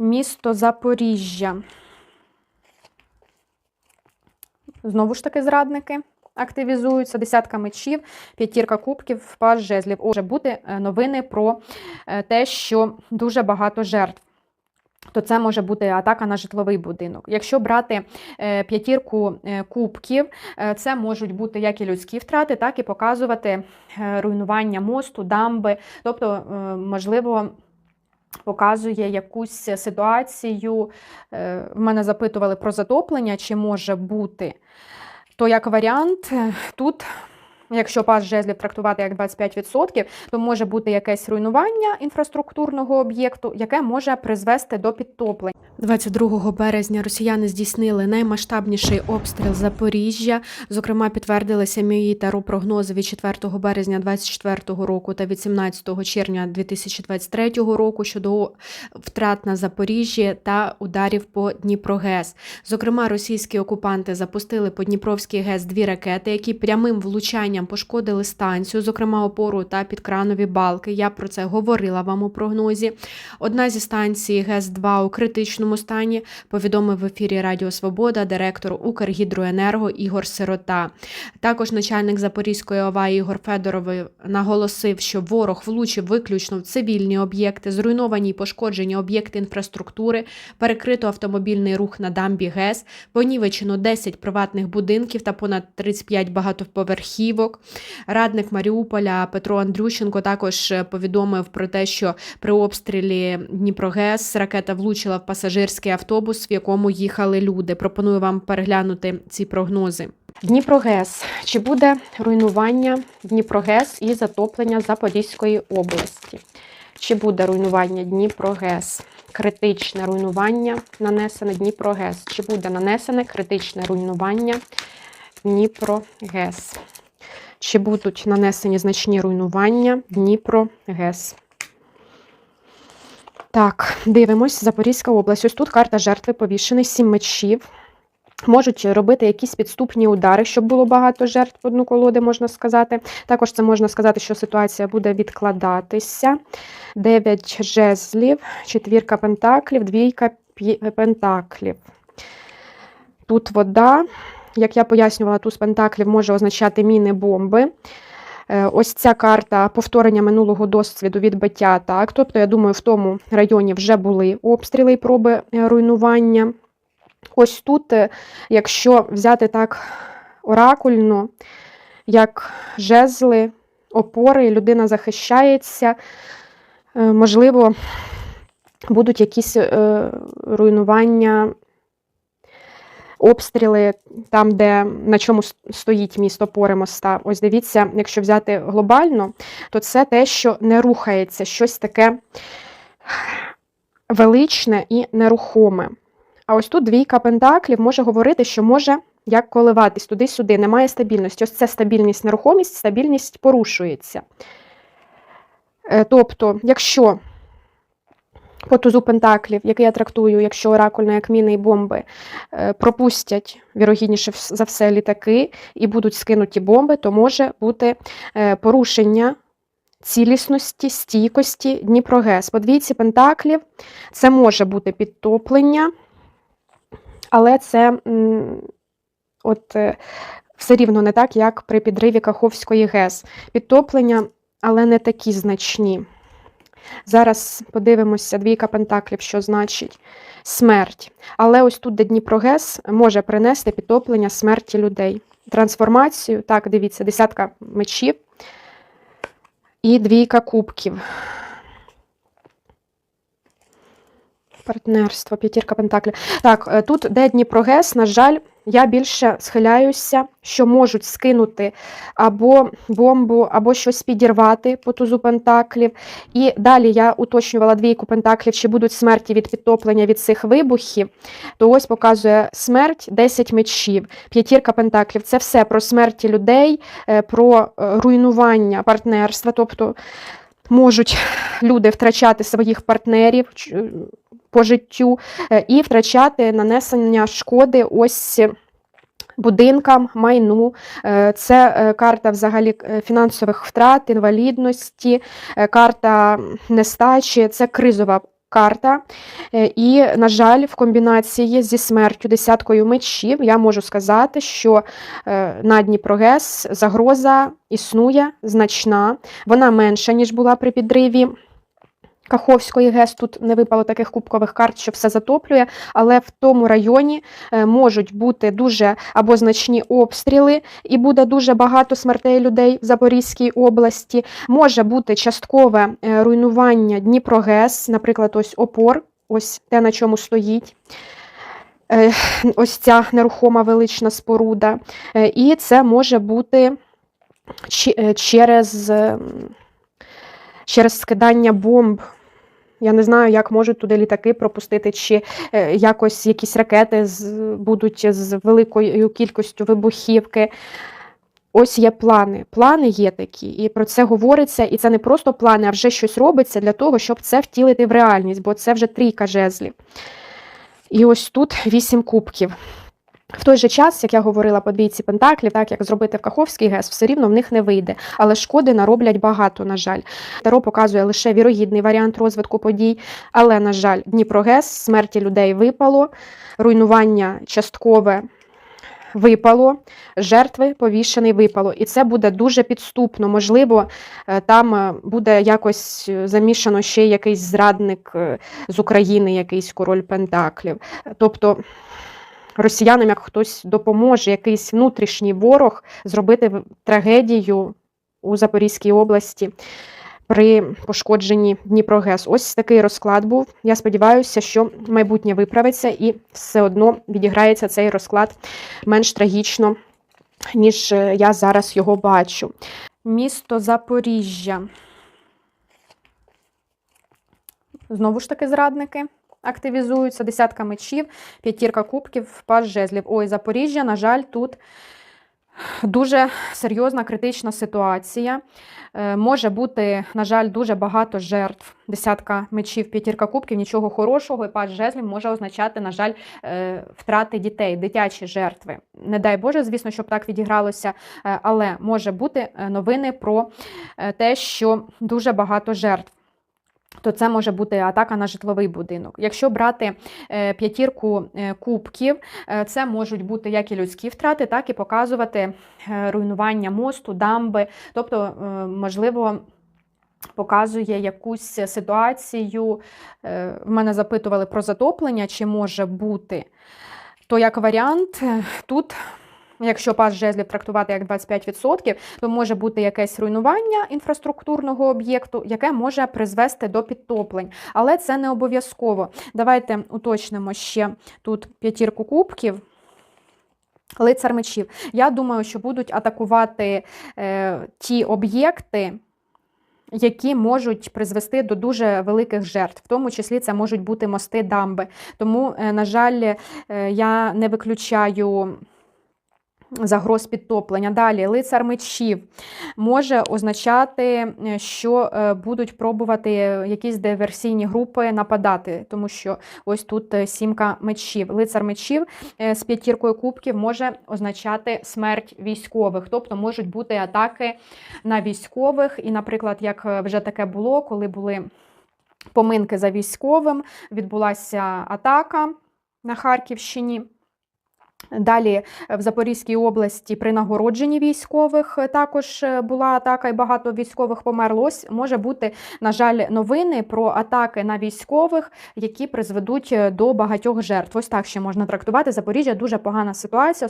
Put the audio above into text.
Місто Запоріжжя. Знову ж таки, зрадники активізуються. Десятка мечів, п'ятірка кубків, паж жезлів. Може бути е, новини про е, те, що дуже багато жертв. То це може бути атака на житловий будинок. Якщо брати е, п'ятірку кубків, це можуть бути як і людські втрати, так і показувати руйнування мосту, дамби. Тобто, можливо, показує якусь ситуацію. Е, В мене запитували про затоплення, чи може бути. То як варіант, е, тут, якщо пас жезлів трактувати як 25%, то може бути якесь руйнування інфраструктурного об'єкту, яке може призвести до підтоплень. 22 березня росіяни здійснили наймасштабніший обстріл Запоріжжя. Зокрема, підтвердилися мої таропрогнози від 4 березня 2024 року та від 17 червня 2023 року щодо втрат на Запоріжжі та ударів по Дніпрогес. Зокрема, російські окупанти запустили по Дніпровський ГЕС дві ракети, які прямим влучанням пошкодили станцію, зокрема опору та підкранові балки. Я про це говорила вам у прогнозі. Одна зі станцій ГЕС-2 у критичному стані повідомив в ефірі Радіо Свобода директор Укргідроенерго Ігор Сирота. Також начальник Запорізької ОВА Ігор Федоров наголосив, що ворог влучив виключно в цивільні об'єкти, зруйновані й пошкоджені об'єкти інфраструктури, перекрито автомобільний рух на дамбі ГЕС, понівечено 10 приватних будинків та понад 35 багатоповерхівок. Радник Маріуполя Петро Андрющенко також повідомив про те, що при обстрілі Дніпрогес ракета влучила в пасажирський автобус, в якому їхали люди. Пропоную вам переглянути ці прогнози. Дніпрогес. Чи буде руйнування Дніпрогес і затоплення Запорізької області? Чи буде руйнування Дніпрогес? Критичне руйнування нанесене Дніпрогес. Чи буде нанесене критичне руйнування Дніпрогес? Чи будуть нанесені значні руйнування Дніпрогес? Так, дивимось. Запорізька область. Ось тут карта жертви повішений, сім мечів. Можуть робити якісь підступні удари, щоб було багато жертв в одну колоди, можна сказати. Також це можна сказати, що ситуація буде відкладатися. Дев'ять жезлів, четвірка пентаклів, двійка пентаклів. Тут вода. Як я пояснювала, туз пентаклів може означати міни бомби. Е, Ось ця карта повторення минулого досвіду відбиття атак. Тобто, я думаю, в тому районі вже були обстріли і проби е, руйнування. Ось тут, е, якщо взяти так оракульно, як жезли, опори, людина захищається, можливо, будуть якісь руйнування, обстріли там, де на чому стоїть місто опори моста. Ось дивіться, якщо взяти глобально, то це те, що не рухається, щось таке величне і нерухоме. А ось тут двійка пентаклів може говорити, що може як коливатись туди-сюди, немає стабільності. Ось це стабільність, нерухомість, стабільність порушується. Е, Тобто, якщо по тузу пентаклів, який я трактую, якщо оракульно, як міни і бомби, е, пропустять, вірогідніше за все, літаки і будуть скинуті бомби, то може бути е, порушення цілісності, стійкості Дніпрогес. По двійці пентаклів це може бути підтоплення, але це от, е, все рівно не так, як при підриві Каховської ГЕС. Підтоплення, але не такі значні. Зараз подивимося двійка пентаклів, що значить смерть. Але ось тут, де Дніпрогес, може принести підтоплення смерті людей. Трансформацію, так, дивіться, десятка мечів і двійка кубків. Партнерство, п'ятірка пентаклів. Так, е, тут, де Дніпрогес, на жаль, я більше схиляюся, що можуть скинути або бомбу, або щось підірвати по тузу пентаклів. І далі я уточнювала двійку пентаклів, чи будуть смерті від підтоплення від цих вибухів. То ось показує смерть 10 мечів, п'ятірка пентаклів. Це все про смерті людей, е, про е, руйнування партнерства. Тобто можуть люди втрачати своїх партнерів по життю е, і втрачати нанесення шкоди ось будинкам, майну. Е, Це е, карта взагалі фінансових втрат, інвалідності, карта нестачі, це кризова карта. І, на жаль, в комбінації зі смертю десяткою мечів я можу сказати, що на Дніпрогес загроза існує значна. Вона менша, ніж була при підриві. Каховської ГЕС тут не випало таких кубкових карт, що все затоплює, але в тому районі е, можуть бути дуже або значні обстріли, і буде дуже багато смертей людей в Запорізькій області. Може бути часткове е, руйнування Дніпрогес, наприклад, ось опор, ось те, на чому стоїть. е, Ось ця нерухома велична споруда. І це може бути через, ем, через скидання бомб. Я не знаю, як можуть туди літаки пропустити, чи е, якось якісь ракети будуть з великою кількістю вибухівки. Ось є плани. Плани є такі, і про це говориться. І це не просто плани, а вже щось робиться для того, щоб це втілити в реальність, бо це вже трійка жезлів. І ось тут вісім кубків. В той же час, як я говорила по двійці Пентаклів, так як зробити в Каховський ГЕС, все рівно в них не вийде. Але шкоди нароблять багато, на жаль. Таро показує лише вірогідний варіант розвитку подій. Але, на жаль, Дніпрогес, смерті людей випало, руйнування часткове випало, жертви повішений випало. І це буде дуже підступно. Можливо, е, там е, буде якось е, замішано ще якийсь зрадник з України, якийсь король Пентаклів. Тобто росіянам, як хтось допоможе, якийсь внутрішній ворог зробити трагедію у Запорізькій області при пошкодженні Дніпрогес. Ось такий розклад був. Я сподіваюся, що майбутнє виправиться і все одно відіграється цей розклад менш трагічно, ніж е, я зараз його бачу. Місто Запоріжжя. Знову ж таки, зрадники активізуються, десятка мечів, п'ятірка кубків, паж жезлів. Ой, Запоріжжя, на жаль, тут дуже серйозна критична ситуація. Е, Може бути, на жаль, дуже багато жертв. Десятка мечів, п'ятірка кубків, нічого хорошого, і паж жезлів може означати, на жаль, е, втрати дітей, дитячі жертви. Не дай Боже, звісно, щоб так відігралося, е, але може бути новини про те, що дуже багато жертв. То це може бути атака на житловий будинок. Якщо брати е, п'ятірку е, кубків, е, це можуть бути як і людські втрати, так і показувати руйнування мосту, дамби. Тобто, можливо, показує якусь ситуацію. В мене запитували про затоплення, чи може бути. То як варіант, тут. Якщо пас жезлів трактувати як 25%, то може бути якесь руйнування інфраструктурного об'єкту, яке може призвести до підтоплень. Але це не обов'язково. Давайте уточнимо ще тут п'ятірку кубків. Лицар мечів. Я думаю, що будуть атакувати е, ті об'єкти, які можуть призвести до дуже великих жертв. В тому числі це можуть бути мости дамби. Тому, е, на жаль, е, я не виключаю загроз підтоплення. Далі, лицар мечів може означати, е, що е, будуть пробувати якісь диверсійні групи нападати, тому що ось тут е, сімка мечів. Лицар мечів з п'ятіркою кубків може означати смерть військових, тобто можуть бути атаки на військових. І, наприклад, як вже таке було, коли були поминки за військовим, відбулася атака на Харківщині. Далі е, в Запорізькій області при нагородженні військових е, також е, була атака, і багато військових померло. Ось може бути, на жаль, новини про атаки на військових, які призведуть до багатьох жертв. Ось так ще можна трактувати. Запоріжжя дуже погана ситуація.